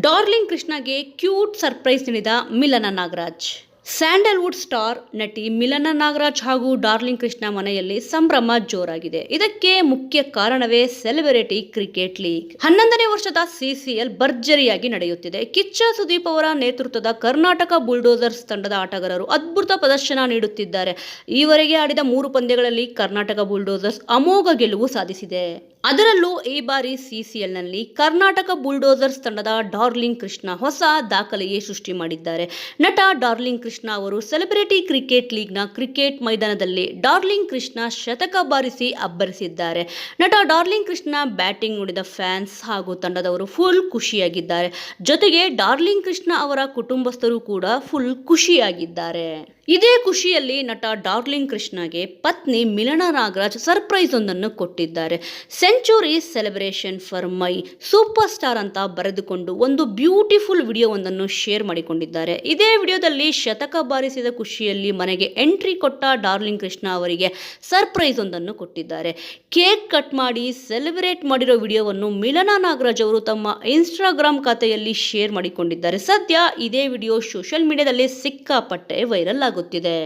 Darling ಕೃಷ್ಣಗೆ cute surprise ನೀಡಿದ ಮಿಲನ Nagaraj. Sandalwood star ನಟಿ ಮಿಲನ ನಾಗರಾಜ್ ಹಾಗೂ ಡಾರ್ಲಿಂಗ್ ಕೃಷ್ಣ ಮನೆಯಲ್ಲಿ ಸಂಭ್ರಮ ಜೋರಾಗಿದೆ. ಇದಕ್ಕೆ ಮುಖ್ಯ ಕಾರಣವೇ ಸೆಲೆಬ್ರಿಟಿ ಕ್ರಿಕೆಟ್ ಲೀಗ್. ಹನ್ನೊಂದನೇ ವರ್ಷದ ಸಿಸಿಎಲ್ ಭರ್ಜರಿಯಾಗಿ ನಡೆಯುತ್ತಿದೆ. ಕಿಚ್ಚ ಸುದೀಪ್ ಅವರ ನೇತೃತ್ವದ ಕರ್ನಾಟಕ ಬುಲ್ಡೋಸರ್ಸ್ ತಂಡದ ಆಟಗಾರರು ಅದ್ಭುತ ಪ್ರದರ್ಶನ ನೀಡುತ್ತಿದ್ದಾರೆ. ಈವರೆಗೆ ಆಡಿದ ಮೂರು ಪಂದ್ಯಗಳಲ್ಲಿ ಕರ್ನಾಟಕ ಬುಲ್ಡೋಸರ್ಸ್ ಅಮೋಘ ಗೆಲುವು ಸಾಧಿಸಿದೆ. ಅದರಲ್ಲೂ ಈ ಬಾರಿ ಸಿಸಿಎಲ್ನಲ್ಲಿ ಕರ್ನಾಟಕ ಬುಲ್ಡೋಸರ್ಸ್ ತಂಡದ ಡಾರ್ಲಿಂಗ್ ಕೃಷ್ಣ ಹೊಸ ದಾಖಲೆಯೇ ಸೃಷ್ಟಿ ಮಾಡಿದ್ದಾರೆ. ನಟ ಡಾರ್ಲಿಂಗ್ ಕೃಷ್ಣ ಅವರು ಸೆಲೆಬ್ರಿಟಿ ಕ್ರಿಕೆಟ್ ಲೀಗ್ನ ಕ್ರಿಕೆಟ್ ಮೈದಾನದಲ್ಲಿ ಡಾರ್ಲಿಂಗ್ ಕೃಷ್ಣ ಶತಕ ಬಾರಿಸಿ ಅಬ್ಬರಿಸಿದ್ದಾರೆ. ನಟ ಡಾರ್ಲಿಂಗ್ ಕೃಷ್ಣ ಬ್ಯಾಟಿಂಗ್ ನೋಡಿದ ಫ್ಯಾನ್ಸ್ ಹಾಗೂ ತಂಡದವರು ಫುಲ್ ಖುಷಿಯಾಗಿದ್ದಾರೆ. ಜೊತೆಗೆ ಡಾರ್ಲಿಂಗ್ ಕೃಷ್ಣ ಅವರ ಕುಟುಂಬಸ್ಥರು ಕೂಡ ಫುಲ್ ಖುಷಿಯಾಗಿದ್ದಾರೆ. ಇದೇ ಖುಷಿಯಲ್ಲಿ ನಟ ಡಾರ್ಲಿಂಗ್ ಕೃಷ್ಣಗೆ ಪತ್ನಿ ಮಿಲನ ನಾಗರಾಜ್ ಸರ್ಪ್ರೈಸ್ ಒಂದನ್ನು ಕೊಟ್ಟಿದ್ದಾರೆ. Century celebration for my superstar ಅಂತ ಬರೆದುಕೊಂಡು ಒಂದು ಬ್ಯೂಟಿಫುಲ್ ವಿಡಿಯೋವೊಂದನ್ನು ಶೇರ್ ಮಾಡಿಕೊಂಡಿದ್ದಾರೆ. ಇದೇ ವಿಡಿಯೋದಲ್ಲಿ ಶತಕ ಬಾರಿಸಿದ ಖುಷಿಯಲ್ಲಿ ಮನೆಗೆ ಎಂಟ್ರಿ ಕೊಟ್ಟ ಡಾರ್ಲಿಂಗ್ ಕೃಷ್ಣ ಅವರಿಗೆ ಸರ್ಪ್ರೈಸ್ ಒಂದನ್ನು ಕೊಟ್ಟಿದ್ದಾರೆ. ಕೇಕ್ ಕಟ್ ಮಾಡಿ ಸೆಲೆಬ್ರೇಟ್ ಮಾಡಿರೋ ವಿಡಿಯೋವನ್ನು ಮಿಲನಾ ನಾಗರಾಜ್ ಅವರು ತಮ್ಮ ಇನ್ಸ್ಟಾಗ್ರಾಮ್ ಖಾತೆಯಲ್ಲಿ ಶೇರ್ ಮಾಡಿಕೊಂಡಿದ್ದಾರೆ. ಸದ್ಯ ಇದೇ ವಿಡಿಯೋ ಸೋಷಿಯಲ್ ಮೀಡಿಯಾದಲ್ಲಿ ಸಿಕ್ಕಾಪಟ್ಟೆ ವೈರಲ್ ಆಗುತ್ತಿದೆ.